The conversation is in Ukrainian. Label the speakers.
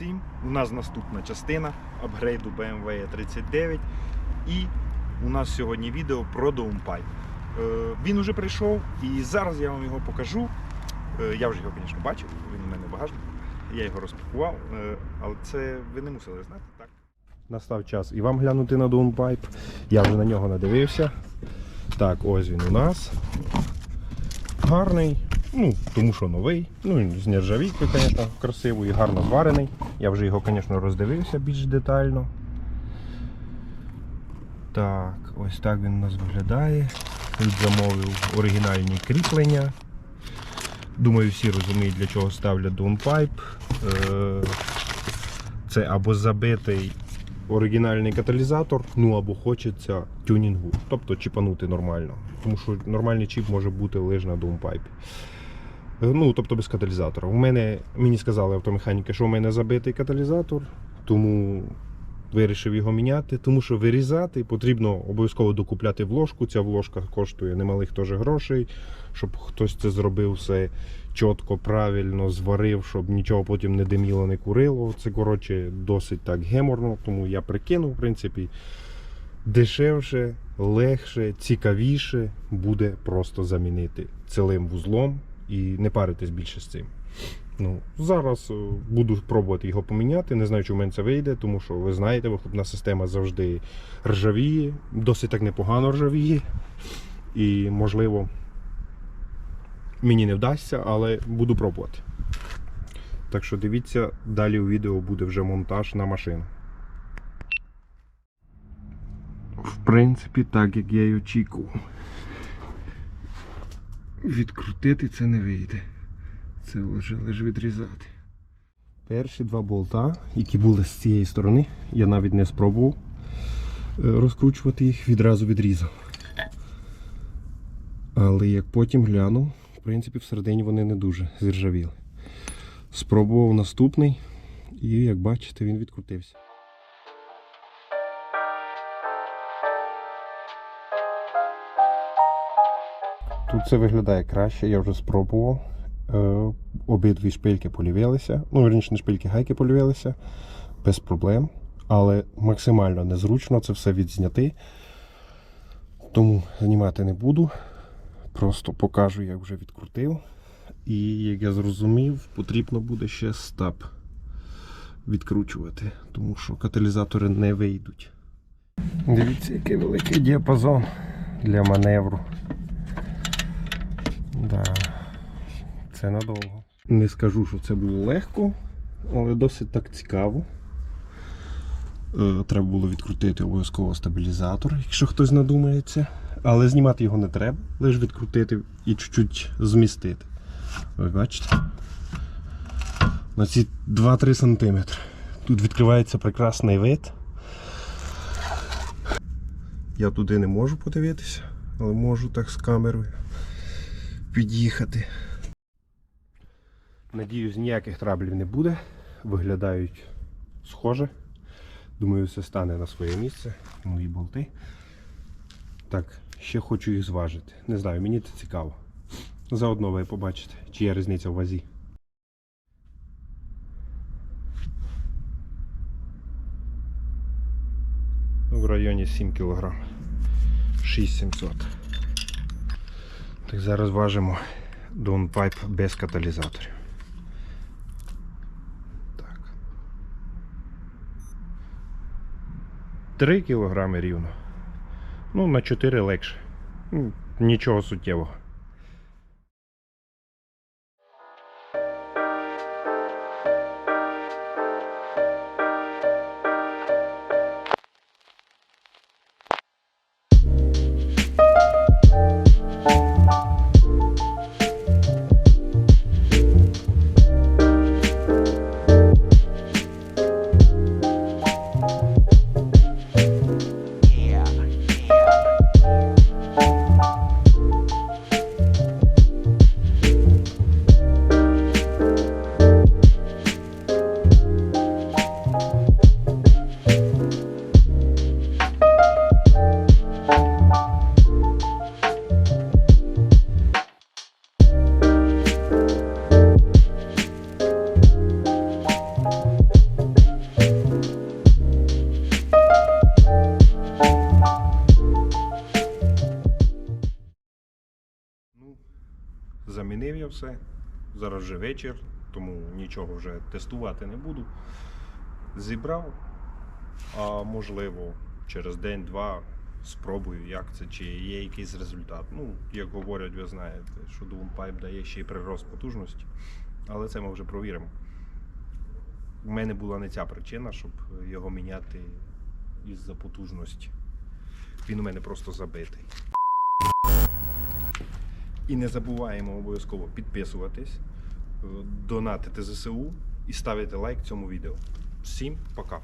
Speaker 1: всім! У нас наступна частина апгрейду BMW E39 і у нас сьогодні відео про Downpipe. Е, Він уже прийшов і зараз я вам його покажу. Е, Я вже його, звісно, бачив, він у мене в багажнику. Я його розпакував, е, але це ви не мусили знати, так?
Speaker 2: Настав час і вам глянути на Downpipe. Я вже на нього надивився. Так, ось він у нас. Гарний, ну, тому що новий. Ну, з нержавійкою, звісно, красивий, гарно зварений. Я вже його, звісно, роздивився більш детально. Так, ось так він у нас виглядає. Тут замовив оригінальні кріплення. Думаю, всі розуміють, для чого ставлять Downpipe. Е, Це або забитий оригінальний каталізатор, ну або хочеться тюнінгу, тобто чіпанути нормально. Тому що нормальний чіп може бути лише на Downpipe. Е, Ну, тобто без каталізатора. У мене, мені сказали автомеханіки, що у мене забитий каталізатор, тому вирішив його міняти, тому що вирізати потрібно обов'язково докупляти вложку. Ця вложка коштує немалих теж грошей, щоб хтось це зробив все чітко, правильно зварив, щоб нічого потім не диміло, не курило. Це коротше досить так геморно, тому я прикинув, в принципі, дешевше, легше, цікавіше буде просто замінити цілим вузлом і не паритись більше з цим. Ну, зараз е, буду пробувати його поміняти. Не знаю, чи в мене це вийде, тому що ви знаєте, вихлопна система завжди ржавіє, досить так непогано ржавіє. І можливо мені не вдасться, але буду пробувати. Так що дивіться, далі у відео буде вже монтаж на машину. В принципі, так як я й очікував. Відкрутити це не вийде. Це лише лише відрізати. Перші два болта, які були з цієї сторони, я навіть не спробував е, розкручувати їх, відразу відрізав. Але як потім глянув, в принципі, всередині вони не дуже зіржавіли. Спробував наступний, і як бачите, він відкрутився. Тут це виглядає краще, я вже спробував. Е, обидві шпильки полівилися. Ну, верніше, не шпильки, гайки полівилися без проблем. Але максимально незручно це все відзняти. Тому знімати не буду. Просто покажу, як вже відкрутив. І як я зрозумів, потрібно буде ще стап відкручувати, тому що каталізатори не вийдуть. Дивіться, який великий діапазон для маневру. Да, це надовго. Не скажу, що це було легко, але досить так цікаво. Е, Треба було відкрутити обов'язково стабілізатор, якщо хтось надумається. Але знімати його не треба, лише відкрутити і чуть-чуть змістити. Ви бачите? На ці 2-3 см. Тут відкривається прекрасний вид. Я туди не можу подивитися, але можу так з камерою під'їхати. Надіюсь, ніяких траблів не буде. Виглядають схоже. Думаю, все стане на своє місце. Мої болти. Так, ще хочу їх зважити. Не знаю, мені це цікаво. Заодно ви побачите, чи є різниця в вазі. В районі 7 кг. 6700. Так, зараз важимо Downpipe без каталізаторів. Так. 3 кг рівно. Ну, на 4 легше. Нічого суттєвого.
Speaker 1: Замінив я все. Зараз вже вечір, тому нічого вже тестувати не буду. Зібрав, а можливо, через день-два спробую, як це, чи є якийсь результат. Ну, як говорять, ви знаєте, що Downpipe дає ще й прирост потужності, але це ми вже провіримо. У мене була не ця причина, щоб його міняти із-за потужності. Він у мене просто забитий. І не забуваємо обов'язково підписуватись, е, донатити ЗСУ і ставити лайк цьому відео. Всім пока!